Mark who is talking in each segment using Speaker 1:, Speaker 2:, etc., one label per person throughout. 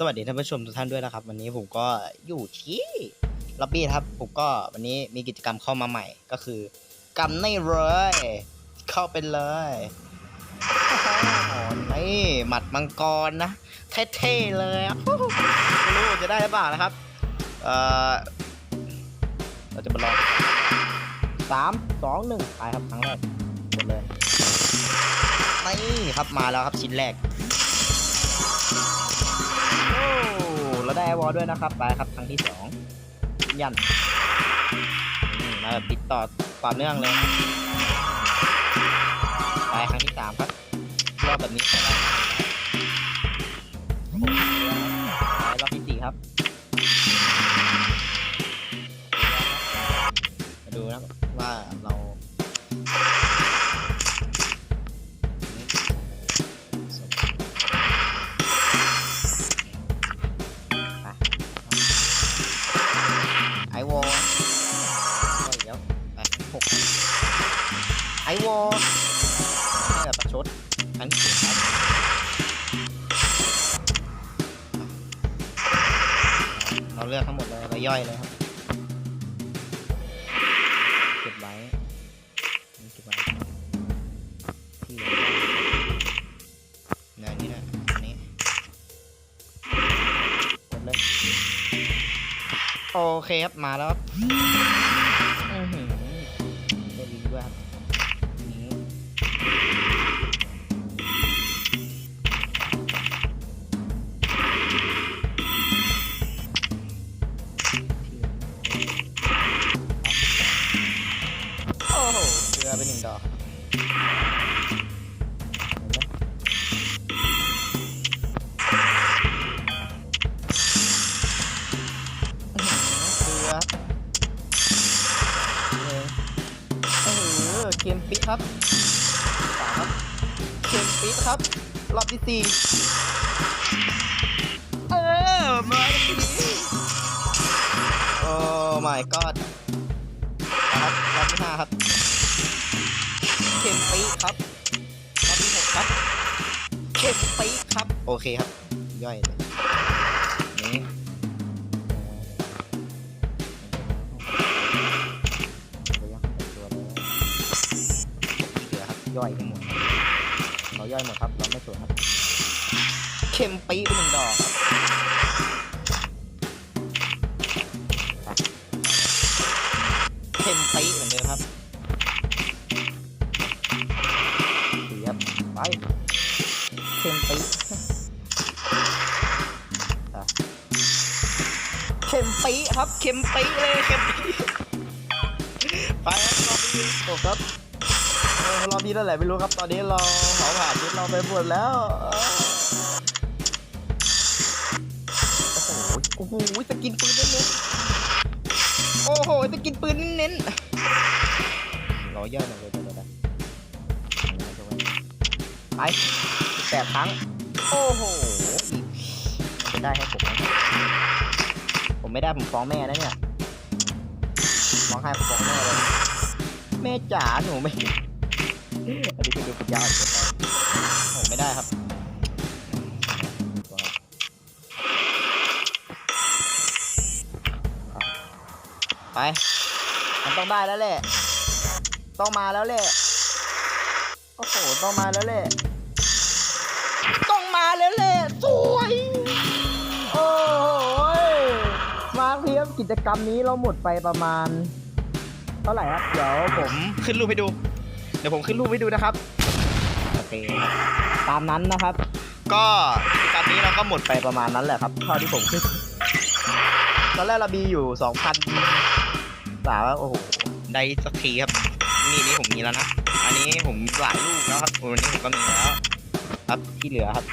Speaker 1: สวัสดีท่านผู้ชมทุกท่านด้วยนะครับ วันนี้ผมก็อยู่ที่ล็อบบี้ครับ ผมก็วันนี้มีกิจกรรมเข้ามาใหม่ ก็คือกำในเลย เข้าไปเลยนี่หมัดมังกรนะเท่ๆเลยไม่รู้จะได้หรือเปล่านะครับ เออเราจะมาลองสามสองหนึ่งไปครับครั้งแรกกดเลยนี่ครับมาแล้วครับชิ้นแรก เราได้วอลด้วยนะครับ ไปครับครั้งที่สองยันนี่มาแบบติดต่อต่อเนื่องเลย ไปครั้งที่สามครับรอบแบบนี้ไปรอบที่สี่ครับมาดูนะว่า แบบประชดครั้งที่สี่ครับเราเลือกทั้งหมดเลยเราย่อยเลยครับเก็บไว้เก็บไว้ที่เหลือเนี่ยนี่นะอันนี้กดเลยโอเคครับมาแล้วครับอือหือได้ลิงก์ด้วยครับ เกลืออมปิดครับสามเค็มปิดครับ รอบที่สี่เออ มาทีนี้โอ้ my god ครับรอบที่ห้าครับ ปีครับรอบที่หกครับเค็มปีครับ โอเคครับ ย่อยเลยนี่เหลือครับย่อยให้หมดเราย่อยหมดครับ เราไม่สวยครับเค็มปีไปหนึ่งดอกครับเค็มปีเหมือนเดิมครับ ไปเค็มปีเค็มปีครับเค็มปีเลยเค็มปีไปครับรอบนี้จบครับเรอบนี้เท่าไหร่ไม่รู้ครับ ตอนนี้เราเผาผ่านเราไปหมดแล้วโอ้โหโอ้โหสกินปืนเน้นโอ้โหสกินปืนเน้นรอย่อยหน่อยเลย ไปแปดครั้ง โอ้โหได้ให้ผมผมไม่ได้ผมฟ้องแม่นะเนี่ยร้องไห้ผมฟ้องแม่เลยแม่จ๋าหนูไม่อันนี้ก็ดูเป็นยาวเกินไปผมไม่ได้ครับไปมันต้องได้แล้วแหละ ต้องมาแล้วแหละ โอ้โห ต้องมาแล้วแหละ ต้องมาแล้วแหละ สวย โอ้โหมาเพียบกิจกรรมนี้เราหมดไปประมาณ เท่าไหร่ครับ เดี๋ยวผมขึ้นรูปให้ดู เดี๋ยวผมขึ้นรูปให้ดูนะครับ โอเคครับตามนั้นนะครับ ก็กิจกรรมนี้เราก็หมดไปประมาณนั้นแหละครับเท่าที่ผมขึ้นตอนแรกเรามีอยู่สองพันสามโอ้โห ได้สักทีครับ นี่นี่ผมมีแล้วนะอั นนี้ผมหลายลูกแล้วครับวันนี้ผมก็มีแล้วครับที่เหลือครับ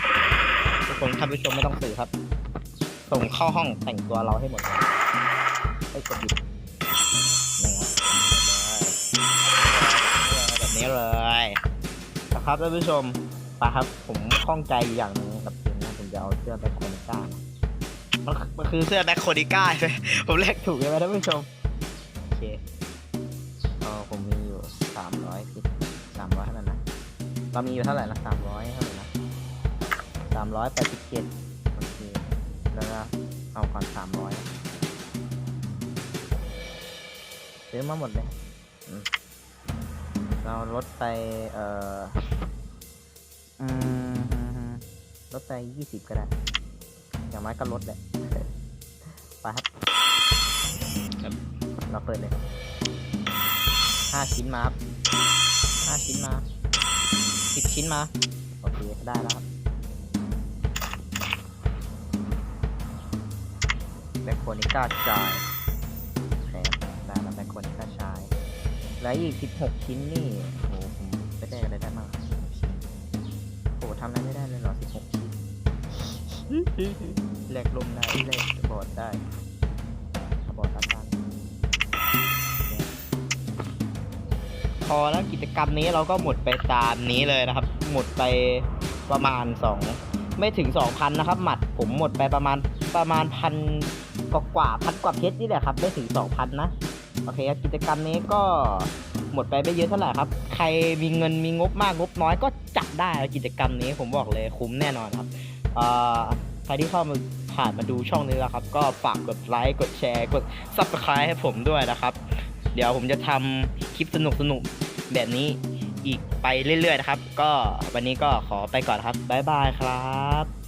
Speaker 1: ทุกคนท่านผู้ชมไม่ต้องสื่อครับ ส่งเข้าห้องแต่งตัวเราให้หมดเลยให้กดบิดนี่ครับแบบนี้เลยนะครับท่านผู้ชมไปครับผมข้องใจอย่างหนึงกับเกมนี้ผมจะเอาเสื้อแบ็คโคนิก้ามามันมันคือเสื้อแบ็คโคนิก้าใช่ไหมผมเรียกถูกใช่ไหมท่านผู้ชมโอเค เรามีอยู่เท่าไหร่นะสามร้อยเท่าไหร่นะสามร้อยแปดสิบเจ็ดโอเคเอาก่อนสามร้อยซื้อมาหมดเลยอืมเราลดไป เอ่ออืมลดไปยี่สิบก็ได้ อย่างน้อยก็ลดแหละไปครับ
Speaker 2: ครับ
Speaker 1: เราเปิดเลยห้าชิ้นมาครับห้าชิ้นมา สิบชิ้นมา โอเคได้แล้วครับแบคโคนิก้าชายโอเคได้แล้วแบคโคนิก้าชาย แล้วอีกสิบหกชิ้นนี่โอ้โหผมไปได้อะไรได้บ้าง16ชิ้นโอ้โหทำอะไรไม่ได้เลยเหรอสิบหกชิ้นแหลกลมได้แหลกบอร์ดได้บอร์ดอา พอแล้วกิจกรรมนี้เราก็หมดไปตามนี้เลยนะครับ หมดไปประมาณสองไม่ถึงสองพันนะครับ หมัดผมหมดไปประมาณประมาณพันกว่ากว่าพันกว่าเพชรนี่แหละครับ ไม่ถึงสองพันนะ โอเคกิจกรรมนี้ก็หมดไปไม่เยอะเท่าไหร่ครับ ใครมีเงินมีงบมากงบน้อยก็จัดได้กิจกรรมนี้ผมบอกเลยคุ้มแน่นอนครับใครที่เข้ามาผ่านมาดูช่องนี้แล้วครับ ก็ฝากกดไลค์กดแชร์กด subscribe ให้ผมด้วยนะครับ เดี๋ยวผมจะทำคลิปสนุกๆแบบนี้อีกไปเรื่อยๆนะครับ ก็วันนี้ก็ขอไปก่อนครับบ๊ายบายครับ